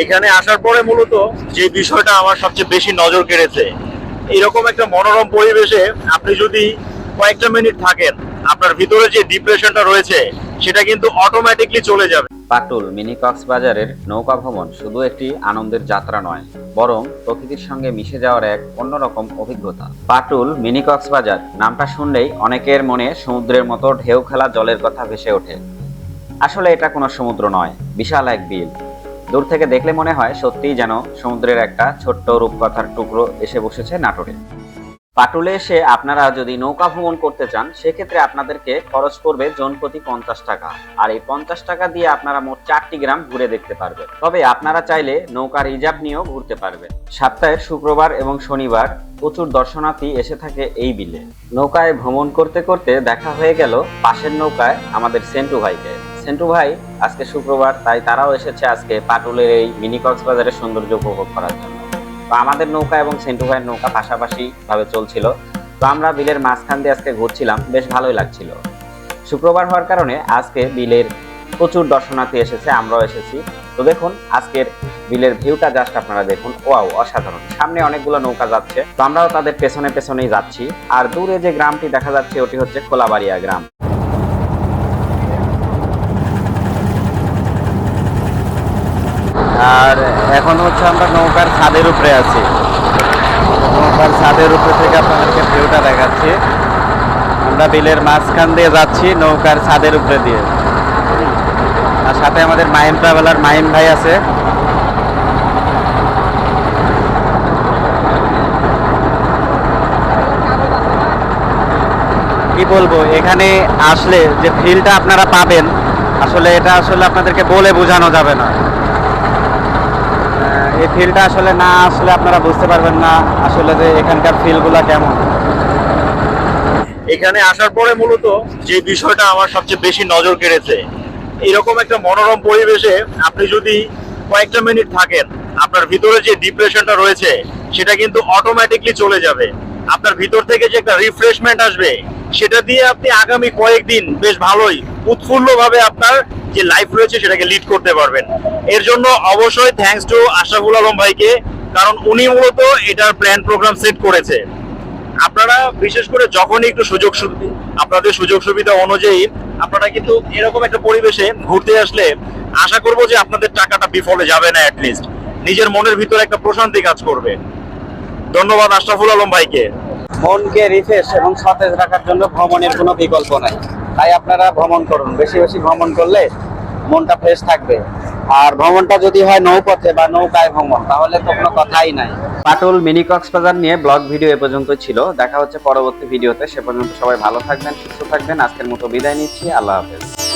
এখানে আসার পরে মূলত যে বিষয়টা আমার সবচেয়ে বেশি নজর কেড়েছে, এরকম একটা মনোরম পরিবেশে আপনি যদি কয়েকটা মিনিট থাকেন, আপনার ভিতরে যে ডিপ্রেশনটা রয়েছে, সেটা কিন্তু অটোমেটিকলি চলে যাবে। পাটুল মিনি কক্সবাজারের নৌকা ভ্রমণ শুধু একটি আনন্দের যাত্রা নয়, বরং প্রকৃতির সঙ্গে মিশে যাওয়ার এক অন্যরকম অভিজ্ঞতা। পাটুল মিনি কক্সবাজার নামটা শুনলেই অনেকের মনে সমুদ্রের মতো ঢেউ খেলা জলের কথা ভেসে ওঠে। আসলে এটা কোনো সমুদ্র নয়, বিশাল এক বিল। দূর থেকে দেখলে মনে হয় সত্যিই যেন সমুদ্রের একটা ছোট্ট রূপকথার টুকরো এসে বসেছে নাটোরে। পাটুলে এসে আপনারা যদি নৌকা ভ্রমণ করতে চান, সেক্ষেত্রে আপনাদেরকে খরচ পড়বে জন প্রতি পঞ্চাশ টাকা। আর এই পঞ্চাশ টাকা দিয়ে আপনারা মোট চারটি গ্রাম ঘুরে দেখতে পারবেন। তবে আপনারা চাইলে নৌকা রিজার্ভ নিয়েও ঘুরতে পারবেন। সপ্তাহের শুক্রবার এবং শনিবার প্রচুর দর্শনার্থী এসে থাকে এই বিলে। নৌকায় ভ্রমণ করতে করতে দেখা হয়ে গেল পাশের নৌকায় আমাদের সেন্টু ভাইকে। সেন্টু ভাই, আজকে শুক্রবার, তাই তারাও এসেছে আজকে পাটুলের এই মিনি কক্সবাজারের সৌন্দর্য উপভোগ করার জন্য। তো আমাদের নৌকা এবং সেন্টু ভাইয়ের নৌকা পাশাপাশি ভাবে চলছিল। তো আমরা বিলের মাঝখান দিয়ে আজকে ঘুরছিলাম, বেশ ভালোই লাগছিল। শুক্রবার হওয়ার কারণে আজকে বিলের প্রচুর দর্শনার্থী এসেছে, আমরাও এসেছি। তো দেখুন, আজকের বিলের ভিউটা জাস্ট আপনারা দেখুন, ওয়াও, অসাধারণ। সামনে অনেকগুলো নৌকা যাচ্ছে। তো আমরাও তাদের পেছনে পেছনেই যাচ্ছি। আর দূরে যে গ্রামটি দেখা যাচ্ছে, ওটি হচ্ছে খোলাবাড়িয়া গ্রাম। আর এখন হচ্ছে আমরা নৌকার ছাদের উপরে আছি। নৌকার ছাদের উপরে থেকে আপনাদেরকে ভিউটা দেখাচ্ছি। আমরা বিলের মাঝখান দিয়ে যাচ্ছি নৌকার ছাদের উপরে দিয়ে। আর সাথে আমাদের মাহিম ট্রাভেলার মাহিম ভাই আছে। কি বলব, এখানে আসলে যে ফিলটা আপনারা পাবেন, আসলে এটা আসলে আপনাদেরকে বলে বোঝানো যাবে না। এই ফিলটা আসলে না আসলে আপনারা বুঝতে পারবেন না আসলে যে এখানকার ফিলগুলা কেমন। এখানে আসার পরে মূলত যে বিষয়টা আমার সবচেয়ে বেশি নজর কেড়েছে, এরকম একটা মনোরম পরিবেশে আপনি যদি কয়েকটা মিনিট থাকেন, আপনার ভিতরে যে ডিপ্রেশনটা রয়েছে, সেটা কিন্তু অটোমেটিকলি চলে যাবে। আপনার ভিতর থেকে যে একটা রিফ্রেশমেন্ট আসবে, সেটা দিয়ে আপনি আগামী কয়েকদিন বেশ ভালোই, উৎফুল্লভাবে আপনার যে লাইফ রয়েছে সেটাকে লিড করতে পারবেন। এর জন্য অবশ্যই থ্যাঙ্কস টু আশরাফুল আলম ভাইকে, কারণ উনি মূলত এটার প্ল্যান প্রোগ্রাম সেট করেছে। আপনারা বিশেষ করে যখনই একটু সুযোগ আপনাদের সুযোগ সুবিধা অনুযায়ী আপনারা কিন্তু এরকম একটা পরিবেশে ঘুরতে আসলে আশা করব যে আপনাদের টাকাটা বিফলে যাবে না অ্যাটলিস্ট নিজের মনের ভিতরে একটা প্রশান্তি কাজ করবে। ধন্যবাদ আশরাফুল আলম ভাইকে। মনকে রিফ্রেশ এবং সতেজ রাখার জন্য ভ্রমণের কোনো বিকল্প নাই। তাই আপনারা ভ্রমণ করুন। বেশি বেশি ভ্রমণ করলে মনটা ফ্রেশ থাকবে। আর ভ্রমণটা যদি হয় নৌপথে বা নৌকায় ভ্রমণ, তাহলে তো কোনো কথাই নাই। পাটুল মিনি কক্সবাজার নিয়ে ব্লগ ভিডিও এ পর্যন্ত ছিল। দেখা হচ্ছে পরবর্তী ভিডিওতে। সে পর্যন্ত সবাই ভালো থাকবেন, সুস্থ থাকবেন। আজকের মতো বিদায় নিচ্ছি। আল্লাহ হাফেজ।